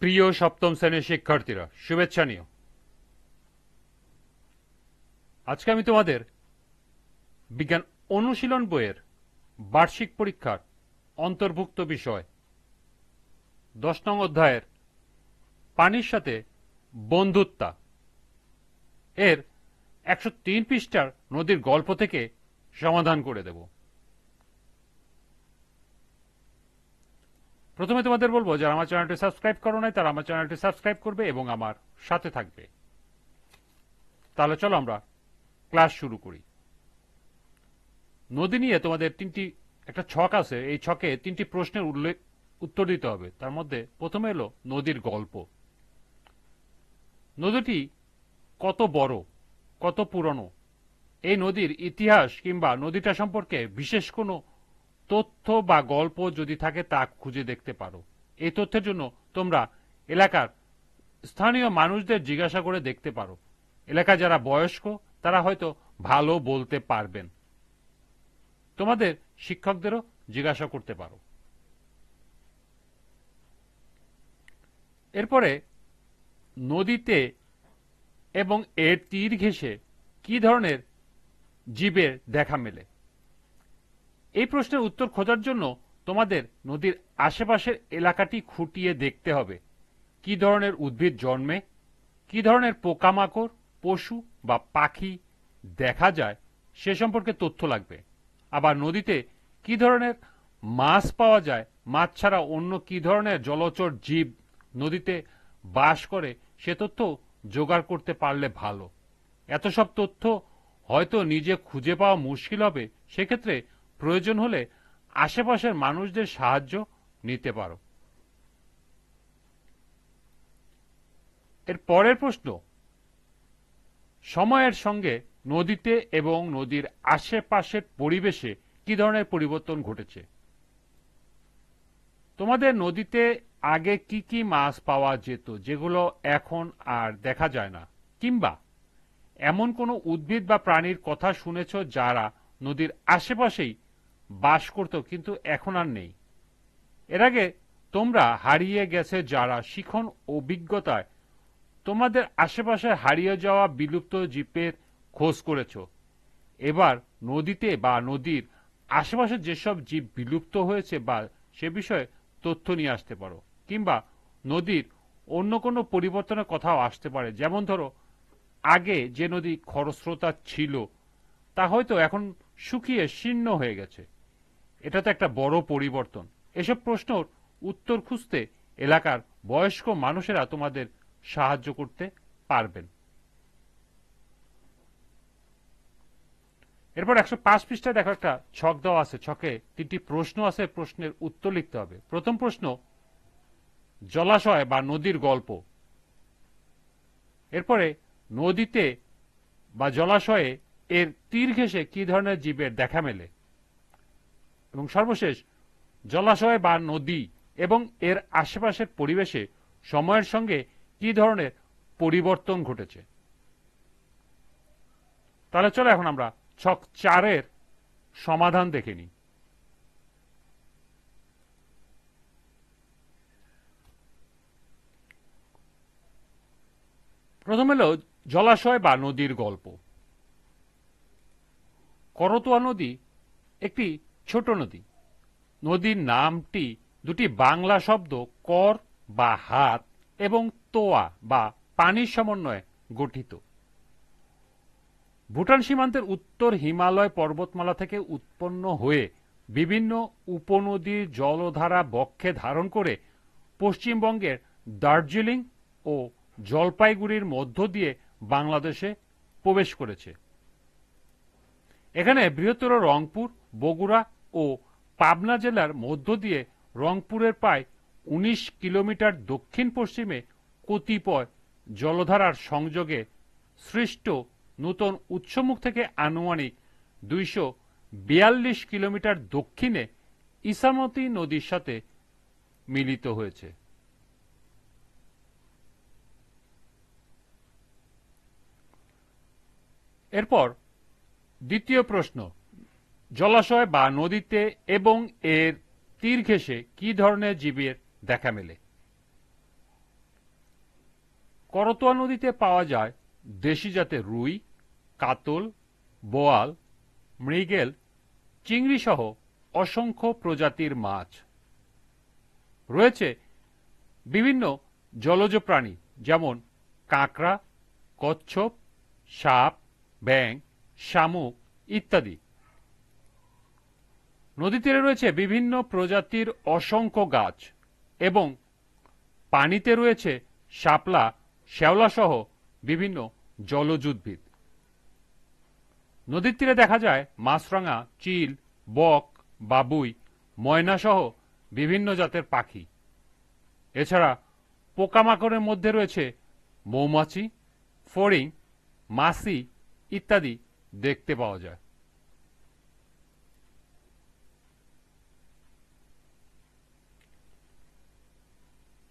প্রিয় সপ্তম শ্রেণির শিক্ষার্থীরা, শুভেচ্ছা নিও। আজকে আমি তোমাদের বিজ্ঞান অনুশীলন বইয়ের বার্ষিক পরীক্ষার অন্তর্ভুক্ত বিষয় দশ নং অধ্যায়ের পানির সাথে বন্ধুত্বা এর একশো তিন পৃষ্ঠার নদীর গল্প থেকে সমাধান করে দেব। প্রথমে তোমাদের বলব, যারা আমার চ্যানেলটি সাবস্ক্রাইব করো নাই, তারা আমার চ্যানেলটি সাবস্ক্রাইব করবে এবং আমার সাথে থাকবে। তাহলে চলো আমরা ক্লাস শুরু করি। নদী নিয়ে তোমাদের তিনটি, একটা ছক আছে, এই ছকে তিনটি প্রশ্নের উল্লেখ, উত্তর দিতে হবে। তার মধ্যে প্রথমে এলো নদীর গল্প। নদীটি কত বড়, কত পুরনো? এই নদীর ইতিহাস কিংবা নদীটা সম্পর্কে বিশেষ কোনো তথ্য বা গল্প যদি থাকে, তা খুঁজে দেখতে পারো। এই তথ্যের জন্য তোমরা এলাকার স্থানীয় মানুষদের জিজ্ঞাসা করে দেখতে পারো। এলাকায় যারা বয়স্ক, তারা হয়তো ভালো বলতে পারবেন। তোমাদের শিক্ষকদেরও জিজ্ঞাসা করতে পারো। এরপরে নদীতে এবং এর তীর ঘেঁষে কি ধরনের জীবের দেখা মেলে? এই প্রশ্নের উত্তর খোঁজার জন্য তোমাদের নদীর আশেপাশের এলাকাটি খুঁটিয়ে দেখতে হবে। কি ধরনের উদ্ভিদ জন্মে? কি ধরনের পোকামাকড়, পশু বা পাখি দেখা যায়? সে সম্পর্কে তথ্য লাগবে। আবার নদীতে কি ধরনের মাছ পাওয়া যায়? মাছ ছাড়া অন্য কি ধরনের জলচর জীব নদীতে বাস করে? সে তথ্য জোগাড় করতে পারলে ভালো। এত সব তথ্য হয়তো নিজে খুঁজে পাওয়া মুশকিল হবে। সেক্ষেত্রে প্রয়োজন হলে আশেপাশের মানুষদের সাহায্য নিতে পারো। এর পরের প্রশ্ন, সময়ের সঙ্গে নদীতে এবং নদীর আশেপাশের পরিবেশে কি ধরনের পরিবর্তন ঘটেছে? তোমাদের নদীতে আগে কি কি মাছ পাওয়া যেত যেগুলো এখন আর দেখা যায় না? কিংবা এমন কোনো উদ্ভিদ বা প্রাণীর কথা শুনেছ যারা নদীর আশেপাশেই বাস করত, কিন্তু এখন আর নেই। এর আগে তোমরা হারিয়ে গেছে যারা শিখন অভিজ্ঞতায় তোমাদের আশেপাশে হারিয়ে যাওয়া বিলুপ্ত জীবের খোঁজ করেছ। এবার নদীতে বা নদীর আশেপাশে যেসব জীব বিলুপ্ত হয়েছে বা সে বিষয়ে তথ্য নিয়ে আসতে পারো, কিংবা নদীর অন্য কোনো পরিবর্তনের কথাও আসতে পারে। যেমন ধরো, আগে যে নদী খরস্রোতা ছিল, তা হয়তো এখন শুকিয়ে শীর্ণ হয়ে গেছে। এটা তো একটা বড় পরিবর্তন। এসব প্রশ্নর উত্তর খুঁজতে এলাকার বয়স্ক মানুষেরা তোমাদের সাহায্য করতে পারবেন। এরপর একশো পাঁচ পৃষ্ঠায় দেখো একটা ছক দেওয়া আছে, ছকে তিনটি প্রশ্ন আছে, প্রশ্নের উত্তর লিখতে হবে। প্রথম প্রশ্ন, জলাশয় বা নদীর গল্প। এরপরে, নদীতে বা জলাশয়ে এর তীর ঘেঁষে কি ধরনের জীবের দেখা মেলে? এবং সর্বশেষ, জলাশয় বা নদী এবং এর আশেপাশের পরিবেশে সময়ের সঙ্গে কি ধরনের পরিবর্তন ঘটেছে? তাহলে চলো এখন আমরা ছক চারের সমাধান দেখে নিই। প্রথম হলো জলাশয় বা নদীর গল্প। করতোয়া নদী একটি ছোট নদী। নদীর নামটি দুটি বাংলা শব্দ কর বা হাত এবং তোয়া বা পানির সমন্বয়ে গঠিত। ভুটান সীমান্তের উত্তর হিমালয় পর্বতমালা থেকে উৎপন্ন হয়ে বিভিন্ন উপনদীর জলধারা বক্ষে ধারণ করে পশ্চিমবঙ্গের দার্জিলিং ও জলপাইগুড়ির মধ্য দিয়ে বাংলাদেশে প্রবেশ করেছে। এখানে বৃহত্তর রংপুর, বগুড়া ও পাবনা জেলার মধ্য দিয়ে রংপুরের প্রায় উনিশ কিলোমিটার দক্ষিণ পশ্চিমে কতিপয় জলধারার সংযোগে সৃষ্ট নূতন উৎসমুখ থেকে আনুমানিক দুইশো বিয়াল্লিশ কিলোমিটার দক্ষিণে ইসামতি নদীর সাথে মিলিত হয়েছে। এরপর দ্বিতীয় প্রশ্ন। জলাশয় বা নদীতে এবং এর তীর ঘেঁষে কি ধরনের জীবের দেখা মেলে? করতোয়া নদীতে পাওয়া যায় দেশি জাতের রুই, কাতল, বোয়াল, মৃগেল চিংড়ি সহ অসংখ্য প্রজাতির মাছ। রয়েছে বিভিন্ন জলজ প্রাণী, যেমন কাঁকড়া, কচ্ছপ, সাপ ব্যাং শামুক ইত্যাদি। নদী তীরে রয়েছে বিভিন্ন প্রজাতির অসংখ্য গাছ এবং পানিতে রয়েছে শাপলা শ্যাওলা সহ বিভিন্ন জলজ উদ্ভিদ নদীর তীরে দেখা যায় মাছরাঙা, চিল, বক, বাবুই ময়না সহ বিভিন্ন জাতের পাখি। এছাড়া পোকামাকড়ের মধ্যে রয়েছে মৌমাছি, ফড়িং, মাছি ইত্যাদি দেখতে পাওয়া যায়।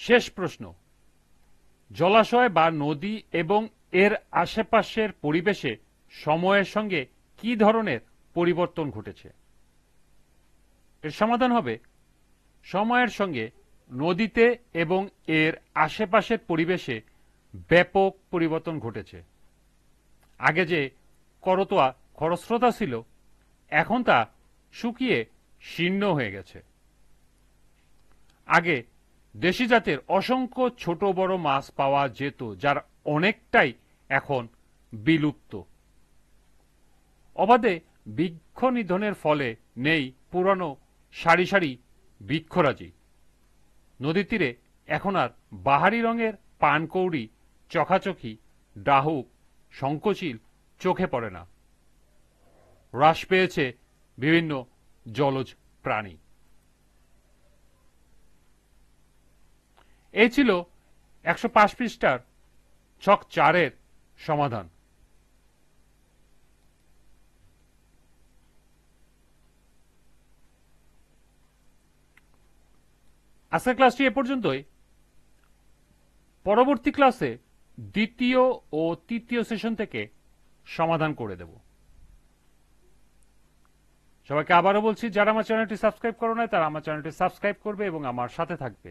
শেষ প্রশ্ন। জলাশয় বা নদী এবং এর আশেপাশের পরিবেশে সময়ের সঙ্গে কি ধরনের পরিবর্তন ঘটেছে? এর সমাধান হবে, সময়ের সঙ্গে নদীতে এবং এর আশেপাশের পরিবেশে ব্যাপক পরিবর্তন ঘটেছে। আগে যে করতোয়া খরস্রোতা ছিল, এখন তা শুকিয়ে শীর্ণ হয়ে গেছে। আগে দেশি জাতের অসংখ্য ছোট বড় মাছ পাওয়া যেত, যার অনেকটাই এখন বিলুপ্ত। অবাধে বৃক্ষ নিধনের ফলে নেই পুরানো সারি সারি বৃক্ষরাজি। নদীর তীরে এখন আর বাহারি রঙের পানকৌড়ি চখাচখি ডাহুক শঙ্কচিল চোখে পড়ে না। হ্রাস পেয়েছে বিভিন্ন জলজ প্রাণী। এই ছিল একশো পাঁচ পৃষ্ঠার ছক চারের সমাধান। আজকের ক্লাসটি এ পর্যন্তই। পরবর্তী ক্লাসে দ্বিতীয় ও তৃতীয় সেশন থেকে সমাধান করে দেব। সবাইকে আবারও বলছি, যারা আমার চ্যানেলটি সাবস্ক্রাইব করো না তারা আমার চ্যানেলটি সাবস্ক্রাইব করবে এবং আমার সাথে থাকবে।